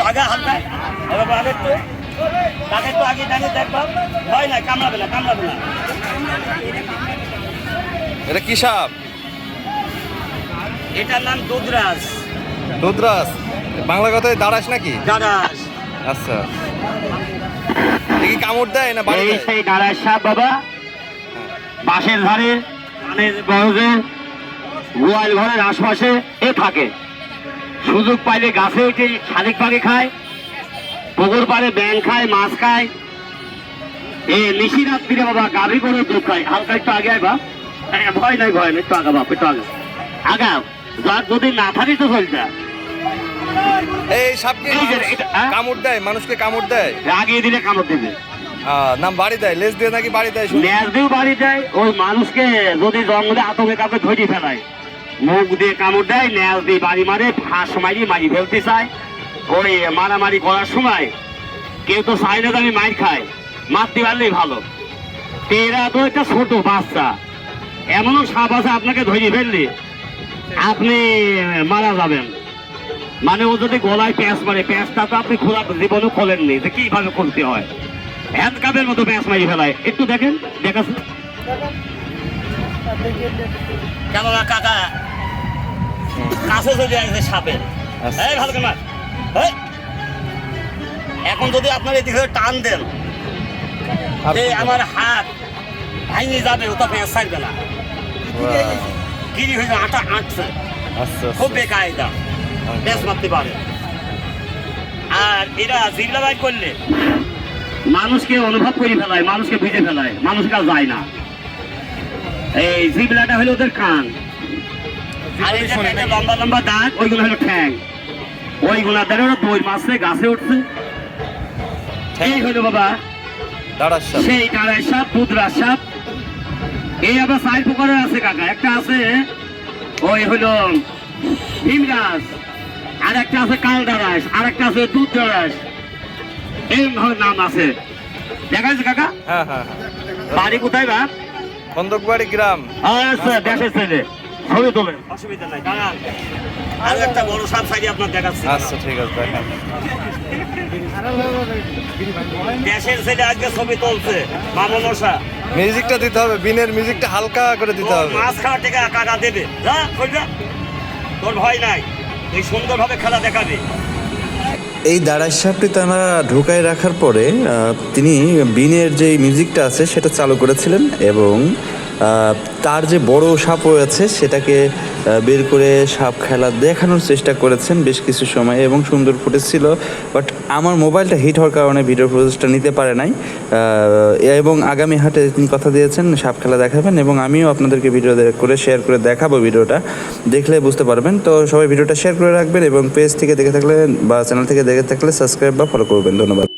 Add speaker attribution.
Speaker 1: একটু আগে হালকা এবার আগে একটু তাকে একটু আগে দাঁড়িয়ে দেখবা ভয় নাই কামড়াবে না কামড়াবে না।
Speaker 2: এটা কি সাপ?
Speaker 1: এটার নাম দুধরাজ।
Speaker 2: দুধরাস বাংলা কথায় দাঁড়াস নাকি?
Speaker 1: দাঁড়াস
Speaker 2: আচ্ছা। কি কামড় দেয় না বাড়ি
Speaker 1: সেই দাঁড়াস সাপ বাবা বাঁশের ধারে ধানের বরজে গোয়াল ঘরের আশপাশে এ থাকে। সুযোগ পাইলে গাছে উঠে শালিক পাখি খায় পুকুর পাড়ে ব্যাং খায় মাছ খায়। এ নিশি রাত্রিরে বাবা গাভি করে দুধ খায়। হালকা একটু আগে আয় বা হ্যাঁ, ভয় নাই ভয় নাই। একটু আগা বাপ একটু আগা। আগা যার যদি না থাকি তো
Speaker 2: সাপ কি
Speaker 1: এই যে এটা, হ্যাঁ?
Speaker 2: কামড় দেয় মানুষকে কামড় দেয়।
Speaker 1: আগিয়ে দিলে কামড় দেবে।
Speaker 2: নাম বাড়ি দেয় লেজ দিয়ে নাকি বাড়ি দেয়?
Speaker 1: ন্যাস দিয়েও বাড়ি দেয় ওই মানুষকে যদি জঙ্গলে আতঙ্কে কাউকে ধরে ফেলায়। মুখ দিয়ে কামড় দেয় ন্যাস দিয়ে বাড়ি মারে ফাঁস মারি মারি ফেলতে চায়। ওই মারামারি করার সময় কেউ তো চায় না আমি মার খাই। মারতে পারলেই ভালো। তো এরা তো একটা ছোট বাচ্চা। এমনও সাপ আছে আপনাকে ধরে ফেললে আপনি মারা যাবেন। মানে ও যদি গলায় প্যাঁচ মারে প্যাঁচটা তো আপনি খোলা জীবনে খোলেননি যে কীভাবে করতে হয়। হ্যান্ড কাপের মতো প্যাঁচ মারি ফেলায়। একটু দেখেন দেখাচ্ছি। কেননা কাকা কাছে চলে আসছে সাপের।
Speaker 2: আচ্ছা।
Speaker 1: এই ভালো কেনা। এখন যদি আপনার এদিকে টান দেন যে আমার হাত ভাঙে যাবে ও তো পেঁয়াজ ছাড়বে না। গিরি হয়ে আটা আটছে।
Speaker 2: আচ্ছা
Speaker 1: খুব
Speaker 2: আচ্ছা।
Speaker 1: বেকায়দা বেশ মারতে পারে। আর এরা জিল্লা বাইক করলে মানুষকে অনুভব করে ফেলায় মানুষকে বুঝে ফেলায়। মানুষকে আর যায় না। এই জিবলাটা হলো ওদের কান। আর এই যে লম্বা লম্বা দাগ ওইগুলো হলো ঠ্যাং। ওইগুলো দ্বারা ওরা দই মাছে গাছে উঠছে। এই হলো বাবা সেই সাপ সাপ। এই আবার প্রকারের আছে কাকা। একটা আছে ওই হলো ভীমরাজ আর একটা আছে কালদারাস আর একটা আছে দুধ দরাস এই ধরনের নাম আছে। দেখা যাচ্ছে কাকা?
Speaker 2: হ্যাঁ হ্যাঁ হ্যাঁ।
Speaker 1: বাড়ি কোথায় বাপ?
Speaker 2: খন্দকবাড়ি গ্রাম।
Speaker 1: আচ্ছা ছেলে। ছবি তোলেন অসুবিধা নাই আর একটা বড় সাপ সাইডে আপনার দেখাচ্ছি।
Speaker 2: আচ্ছা ঠিক আছে দেখেন।
Speaker 1: দেশের ছেলে আজকে ছবি তুলছে মামনসা
Speaker 2: মিউজিকটা দিতে হবে বিনের মিউজিকটা হালকা করে দিতে হবে।
Speaker 1: মাছ খাওয়া টেকা কাকা দেবে। যা কই যা। তোর ভয় নাই তুই সুন্দরভাবে খেলা দেখাবি।
Speaker 3: এই দাঁড়াই সাপটি তারা ঢোকায় রাখার পরে তিনি বিনের যে মিউজিকটা আছে সেটা চালু করেছিলেন এবং তার যে বড় সাপ রয়েছে, সেটাকে বের করে সাপ খেলা দেখানোর চেষ্টা করেছেন বেশ কিছু সময় এবং সুন্দর ফুটেজ ছিল। বাট আমার মোবাইলটা হিট হওয়ার কারণে ভিডিও ফুটেজটা নিতে পারে নাই। এবং আগামী হাটে তিনি কথা দিয়েছেন, সাপ খেলা দেখাবেন এবং আমিও আপনাদেরকে ভিডিও করে শেয়ার করে দেখাবো ভিডিওটা। দেখলে বুঝতে পারবেন। তো সবাই ভিডিওটা শেয়ার করে রাখবেন এবং পেজ থেকে দেখে থাকলে বা চ্যানেল থেকে দেখে থাকলে সাবস্ক্রাইব বা ফলো করবেন। ধন্যবাদ।